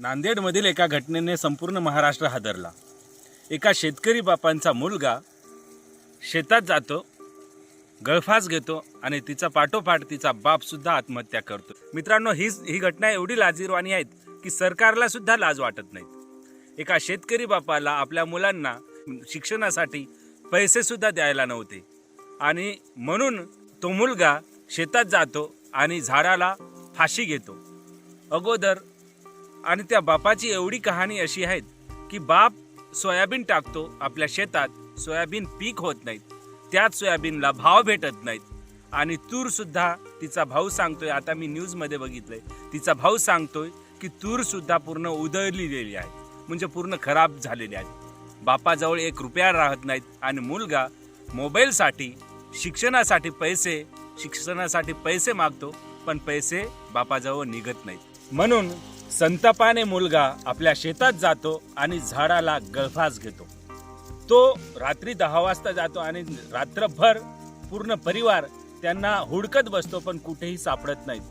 नांदेडमधील एका घटनेने संपूर्ण महाराष्ट्र हादरला. एका शेतकरी बापांचा मुलगा शेतात जातो गळफास घेतो आणि तिचा पाठोपाठ तिचा बापसुद्धा आत्महत्या करतो. मित्रांनो ही ही घटना एवढी लाजीरवाणी आहेत की सरकारला सुद्धा लाज वाटत नाहीत एका शेतकरी बापाला आपल्या मुलांना शिक्षणासाठी पैसेसुद्धा द्यायला नव्हते. आणि म्हणून तो मुलगा शेतात जातो आणि झाडाला फाशी घेतो. अगोदर आणि त्या बापाची एवढी कहाणी अशी आहे की बाप सोयाबीन टाकतो आपल्या शेतात सोयाबीन पीक होत नाहीत. त्याच सोयाबीनला भाव भेटत नाहीत. आणि तूर सुद्धा तिचा भाऊ सांगतोय आता मी न्यूजमध्ये बघितलंय तिचा भाऊ सांगतोय की तूर सुद्धा पूर्ण उदळलेली आहे. म्हणजे पूर्ण खराब झालेली आहे. बापाजवळ एक रुपया राहत नाहीत आणि मुलगा मोबाईलसाठी शिक्षणासाठी पैसे शिक्षणासाठी पैसे मागतो पण पैसे बापाजवळ निघत नाहीत. म्हणून संतापाने मुलगा आपल्या शेतात जातो आणि झाडाला गळफास घेतो. तो रात्री दहा वाजता जातो आणि रात्रभर पूर्ण परिवार त्यांना हुडकत बसतो पण कुठेही सापडत नाहीत.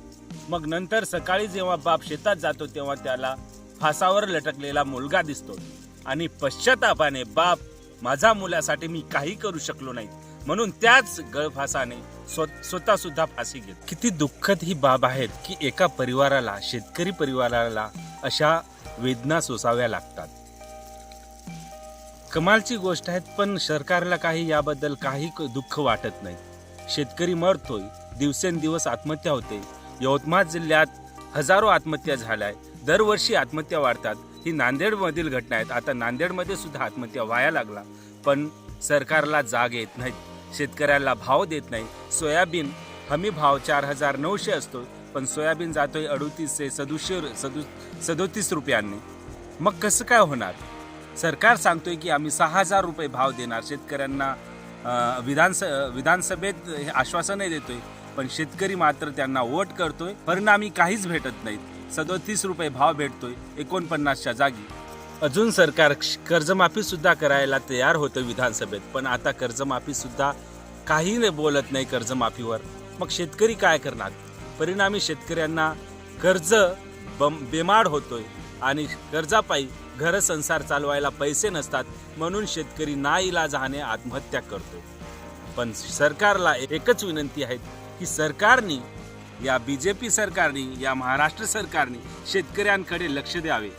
मग नंतर सकाळी जेव्हा बाप शेतात जातो तेव्हा त्याला फासावर लटकलेला मुलगा दिसतो. आणि पश्चातापाने बाप माझ्या मुलासाठी मी काही करू शकलो नाही म्हणून त्याच गळफासाने स्व- स्वतः सुद्धा फाशी घेत किती दुःखद ही बाब आहेत की एका परिवाराला शेतकरी परिवाराला अशा वेदना सोसाव्या लागतात. कमालची गोष्ट आहे पण सरकारला काही याबद्दल काही क- दुःख वाटत नाही. शेतकरी मरतोय दिवसेंदिवस आत्महत्या होते. यवतमाळ जिल्ह्यात हजारो आत्महत्या झाल्या दरवर्षी आत्महत्या वाढतात. ही नांदेडमधील घटना आहेत. आता नांदेडमध्ये सुद्धा आत्महत्या व्हायला लागला. पण सरकारला जाग येत नाहीत शेतकऱ्याला भाव देत नाही. सोयाबीन हमी भाव चार हजार नऊशे असतो पण सोयाबीन जातोय अडुतीसशे सदुशे सदु सदोतीस रुपयांनी. मग कसं काय होणार? सरकार सांगतोय की आम्ही सहा हजार रुपये भाव देणार. शेतकऱ्यांना विधानस विधानसभेत हे आश्वासनही देतोय पण शेतकरी मात्र त्यांना वोट करतोय. परिणामी काहीच भेटत नाहीत. सदोतीस रुपये भाव भेटतोय एकोणपन्नासच्या जागी. अजून सरकार कर्जमाफी सुद्धा करायला तयार होतं विधानसभेत पण आता कर्जमाफी सुद्धा काही नाही बोलत नाही कर्जमाफीवर. मग शेतकरी काय करणार? परिणामी शेतकऱ्यांना कर्ज बम बेमाड होतोय आणि कर्जापायी घर संसार चालवायला पैसे नसतात म्हणून शेतकरी नाईलाजाने आत्महत्या करतो पण सरकारला एकच विनंती आहे की सरकारने या बी जे पी सरकारने या महाराष्ट्र सरकारने शेतकऱ्यांकडे लक्ष द्यावे.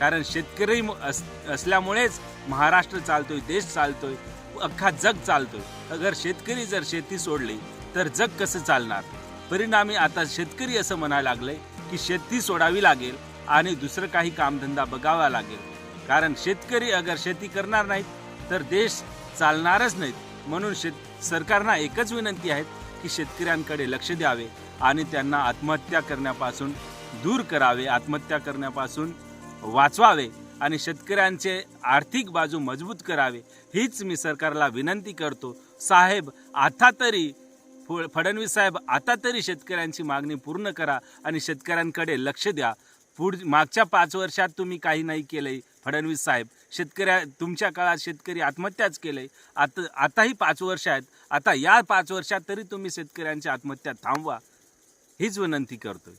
कारण शेतकरी अस- असल्यामुळेच महाराष्ट्र चालतोय देश चालतोय अख्खा जग चालतोय. अगर शेतकरी जर शेती सोडली तर जग कसं चालणार? परिणामी आता शेतकरी असं म्हणायला लागलंय की शेती सोडावी लागेल आणि दुसरं काही कामधंदा बघावा लागेल. कारण शेतकरी अगर शेती करणार नाहीत तर देश चालणारच नाहीत. म्हणून शेत सरकारना एकच विनंती आहे की शेतकऱ्यांकडे लक्ष द्यावे आणि त्यांना आत्महत्या करण्यापासून दूर करावे आत्महत्या करण्यापासून वाचवावे. आणि शेतकऱ्यांचे आर्थिक बाजू मजबूत करावे हीच मी सरकारला विनंती करतो. साहेब आता तरी फडणवीस साहेब आता तरी शेतकऱ्यांची मागणी पूर्ण करा आणि शेतकऱ्यांकडे लक्ष द्या. पुढ मागच्या पाच वर्षात तुम्ही काही नाही केलंय फडणवीस साहेब. शेतकऱ्या तुमच्या काळात शेतकरी आत्महत्याच केलंय. आता आताही पाच वर्ष आहेत. आता या पाच वर्षात तरी तुम्ही शेतकऱ्यांची आत्महत्या थांबवा हीच विनंती करतोय.